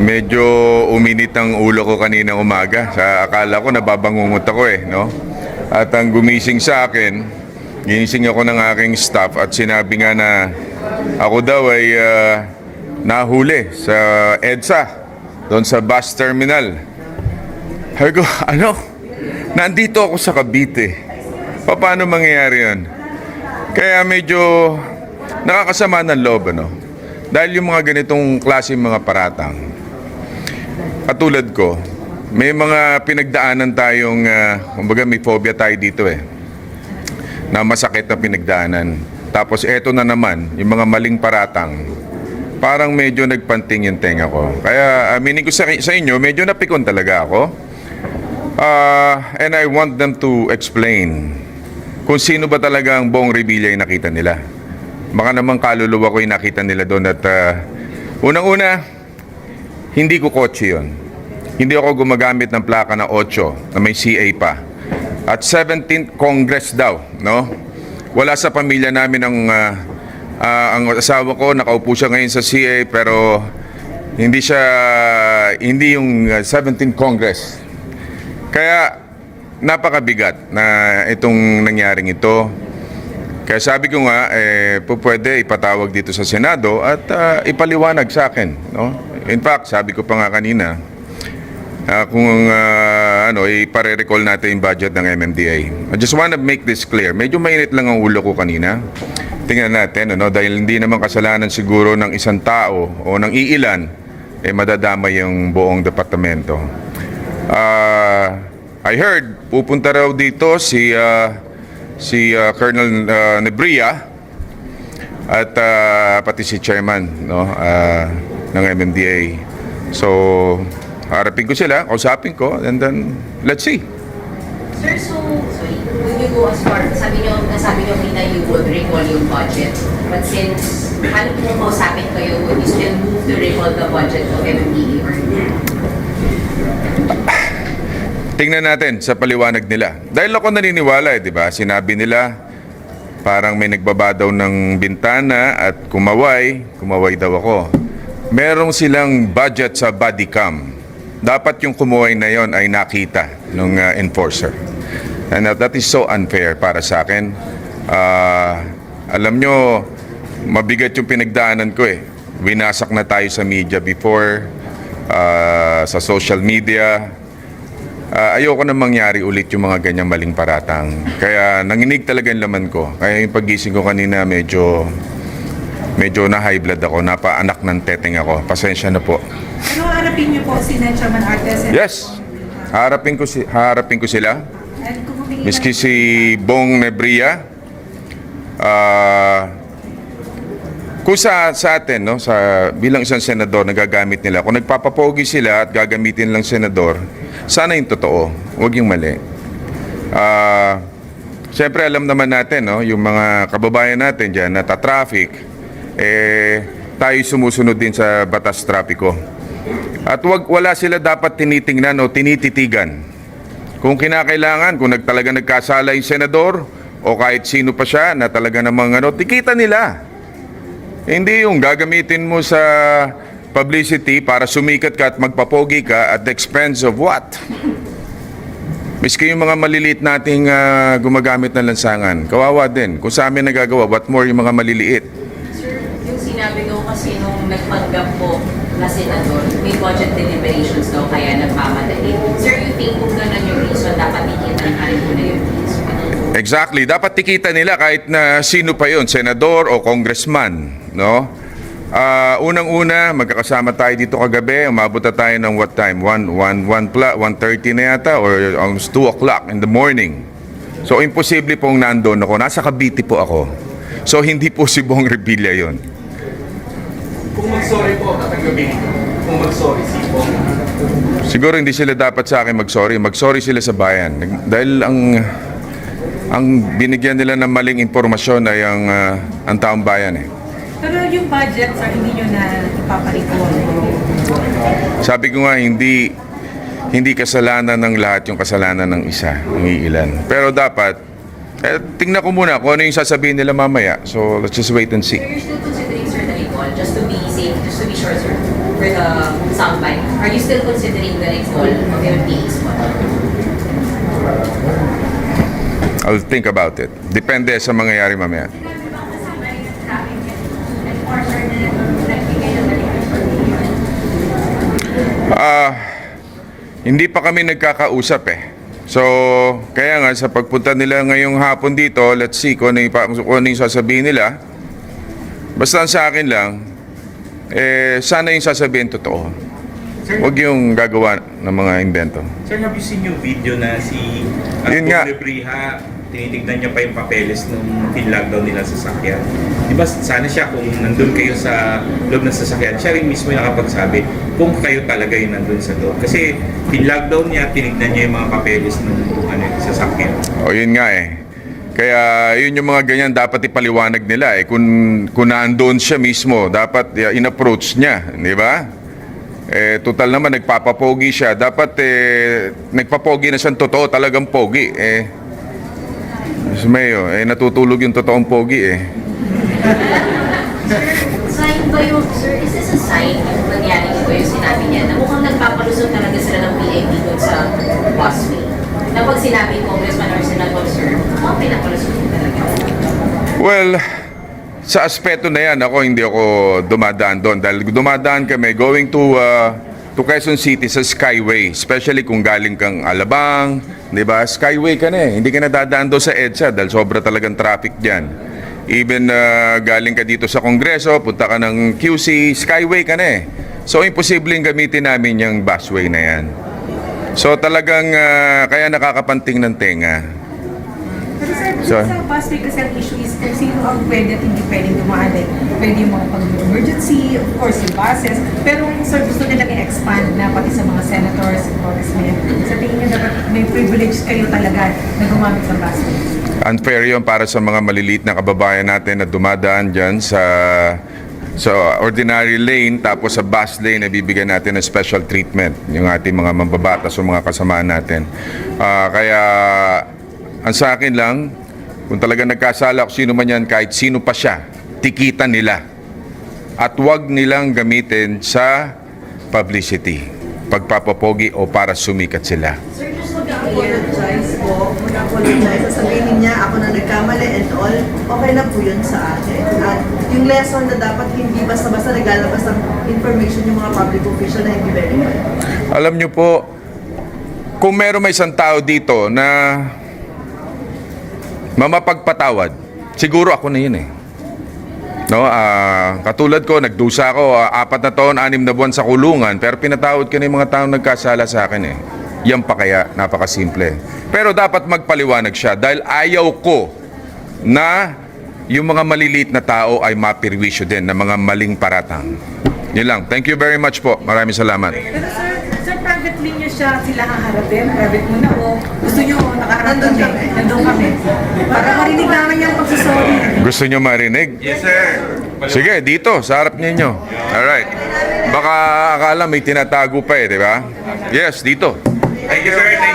medyo uminit ang ulo ko kanina umaga. Sa akala ko nababangungot ako eh, no? At ang gumising sa akin, ginising ako ng aking staff at sinabi nga na ako daw ay ah, nahuli sa EDSA, doon sa bus terminal. Sabi ko, ano? Nandito ako sa Cavite. Pa- Paano mangyayari yun? Kaya medyo nakakasama ng loob, ano? Dahil yung mga ganitong klase mga paratang, katulad ko, may mga pinagdaanan tayong, uh, kumbaga may phobia tayo dito eh, na masakit na pinagdaanan. Tapos eto na naman, yung mga maling paratang, parang medyo nagpanting yung tenga ko. Kaya aminin ko sa, sa inyo, medyo napikon talaga ako. Ah, and I want them to explain kung sino ba talaga ang buong Revilla yung nakita nila. Baka naman kaluluwa ko yung nakita nila doon at ah, unang-una, hindi ko kotse yun. Hindi ako gumagamit ng plaka na 8 na may CA pa. At 17th Congress daw, no? Wala sa pamilya namin ang ah, ah, ang asawa ko nakaupo siya ngayon sa CA pero hindi siya hindi yung ah, 17th Congress. Kaya napakabigat na itong nangyaring ito. Kaya sabi ko nga, eh, po pwede ipatawag dito sa Senado at ah, ipaliwanag sa akin. No? In fact, sabi ko pa nga kanina, ah, kung ah, ano, ipare-recall natin yung budget ng MMDA. I just want to make this clear. Medyo mainit lang ang ulo ko kanina. Tingnan natin, ano, dahil hindi naman kasalanan siguro ng isang tao o ng iilan, eh madadama yung buong departamento. Ah, I heard pupunta raw dito si ah, si ah, Colonel ah, Nebria at ah, pati si chairman no ah, ng MMDA. So harapin ko sila, kausapin ko and then let's see. Sir, so, sorry, will you go as far, sabi niyo, nasabi niyo kita you would recall yung budget. But since, ano kung kausapin kayo, would you still move to recall the budget of MMDA or Tingnan natin sa paliwanag nila. Dahil ako naniniwala eh, di ba? Sinabi nila parang may nagbaba daw ng bintana at kumaway, kumaway daw ako. Merong silang budget sa body cam. Dapat yung kumuway na yon ay nakita ng enforcer. And uh, that is so unfair para sa akin. Ah, alam nyo, mabigat yung pinagdaanan ko eh. Winasak na tayo sa media before, ah, sa social media, Ah, ayoko na mangyari ulit yung mga ganyang maling paratang. Kaya nanginig talaga yung laman ko. Kaya yung pagising ko kanina medyo medyo na high blood ako, napaanak ng teteng ako. Pasensya na po. Ano harapin niyo po si Chairman Artes? Yes. Harapin ko si harapin ko sila. Miski si Bong Nebria ah kung sa, sa atin, no, sa bilang isang senador nagagamit nila, kung nagpapapogi sila at gagamitin lang senador, sana yung totoo, huwag yung mali. Ah, Siyempre alam naman natin, no, yung mga kababayan natin diyan na traffic eh tayo sumusunod din sa batas trapiko. At wag wala sila dapat tinitingnan o tinititigan. Kung kinakailangan, kung nagtalaga nagkasala yung senador o kahit sino pa siya na talaga namang ano, tikita nila. Hindi yung gagamitin mo sa publicity para sumikat ka at magpapogi ka at the expense of what? Miski yung mga maliliit nating ah, gumagamit ng lansangan, kawawa din. Kung sa amin nagagawa, what more yung mga maliliit? Sir, yung sinabi ko kasi nung nagpanggap po na senador, may budget deliberations daw kaya nagmamadali. Sir, you think kung ganun yung reason, dapat ikita na rin po na yung reason? Exactly. Dapat tikita nila kahit na sino pa yon, senador o congressman, no? Ah, unang-una, magkakasama tayo dito kagabi. Umabot na tayo ng what time? 1, 1, 1, 1.30 na yata or almost 2 o'clock in the morning. So, imposible pong nandoon ako. Nasa Cavite po ako. So, hindi po si Bong Revilla yon. Kung mag-sorry po, tatanggapin. Kung mag-sorry si po. Siguro hindi sila dapat sa akin mag-sorry. Mag-sorry sila sa bayan. Dahil ang ang binigyan nila ng maling impormasyon ay ang, ah, ang taong bayan eh. Pero yung budget, sir, hindi niyo na ipaparicall. Sabi ko nga, hindi hindi kasalanan ng lahat yung kasalanan ng isa, ng iilan. Pero dapat, eh, tingnan ko muna kung ano yung sasabihin nila mamaya. So, let's just wait and see. So you're still considering sir the recall just to be safe, just to be picture, sir, for the soundbite, are you still considering the recall of MMDA's budget? I'll think about it. Depende sa mangyayari mamaya. Ah, hindi pa kami nagkakausap eh. So, kaya nga sa pagpunta nila ngayong hapon dito, let's see kung ano yung, kung ano yung sasabihin nila. Basta sa akin lang, eh, sana yung sasabihin totoo. Sir, Huwag yung gagawa ng mga invento. sir, have you seen yung video na si nga. Lebriha, tinitignan niya pa yung papeles nung lockdown nila sa sasakyan. Di ba sana siya kung nandun kayo sa loob ng sasakyan, siya rin mismo yung nakapagsabi kung kayo talaga yung nandun sa loob. Kasi lockdown niya, tinignan niya yung mga papeles ng ano, sasakyan. O yun nga eh. Kaya yun yung mga ganyan dapat ipaliwanag nila eh. Kung, kung naandoon siya mismo, dapat in-approach niya, di ba? Eh, total naman, nagpapapogi siya. Dapat eh, nagpapogi na siyang totoo, talagang pogi. Eh, Mas Mayo, eh, natutulog yung totoong pogi eh. Sign ba yung, sir, is this a sign yung nangyari ko yung sinabi niya na mukhang nagpapalusot talaga sila ng PIP doon sa busway? Na pag sinabi Congressman or Senator, sir, mukhang pinapalusot din talaga. Well, sa aspeto na yan, ako hindi ako dumadaan doon. Dahil dumadaan kami going to uh, to Quezon City sa Skyway. Especially kung galing kang Alabang, di ba? Skyway ka na eh. Hindi ka na dadaan doon sa EDSA dahil sobra talagang traffic dyan. Even uh, galing ka dito sa Kongreso, punta ka ng QC, Skyway ka na eh. So, imposibleng gamitin namin yung busway na yan. So, talagang uh, kaya nakakapanting ng tenga. Sorry. sa kasi ang issue is kung sino ang pwede at hindi pwedeng dumaan. Like, pwede yung mga pag-emergency, of course, yung buses. Pero sir, gusto nilang i-expand na pati sa mga senators and congressmen. Sa tingin niyo dapat may privilege kayo talaga na gumamit ng busway. Unfair yun para sa mga maliliit na kababayan natin na dumadaan dyan sa sa ordinary lane tapos sa bus lane na bibigyan natin ng special treatment yung ating mga mambabatas o mga kasamaan natin. Ah, kaya ang sa akin lang, kung talaga nagkasala kung sino man yan, kahit sino pa siya, tikitan nila. At wag nilang gamitin sa publicity, pagpapapogi o para sumikat sila. Sir, just mag-apologize po. Mag-apologize. Sasabihin niya, ako na nagkamali and all. Okay na po yun sa akin. At yung lesson na dapat hindi basta-basta naglalabas ng information yung mga public official na hindi verified. Alam nyo po, kung meron may isang tao dito na mamapagpatawad, siguro ako na yun eh. No, ah, katulad ko, nagdusa ako, ah, apat na taon, anim na buwan sa kulungan, pero pinatawad ko na yung mga taong nagkasala sa akin eh. Yan pa kaya, napakasimple. Pero dapat magpaliwanag siya dahil ayaw ko na yung mga maliliit na tao ay mapirwisyo din ng mga maling paratang. Yun lang. Thank you very much po. Maraming salamat. Pero sir, privately niyo siya sila haharapin? Private muna o gusto niyo nakaharap Nandun kami? kami. Nandun kami. Para marinig namin yung pagsasorry. Gusto nyo marinig? Yes, sir. Sige, dito, sa harap ninyo. Alright. Baka akala may tinatago pa eh, di ba? Yes, dito. Thank you, sir. Thank you.